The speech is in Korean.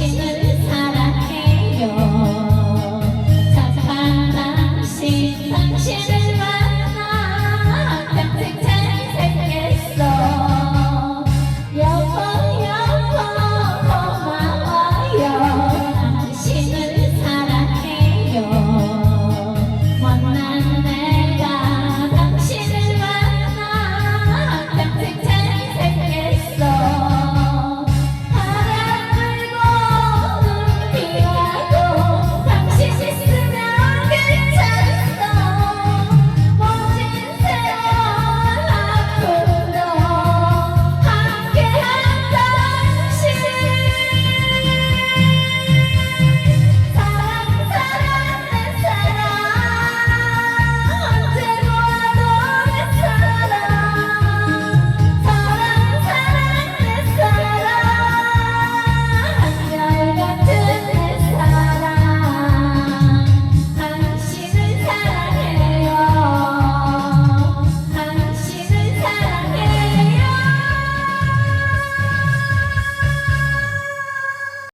당신을 사랑해요. 찬바람신 당신을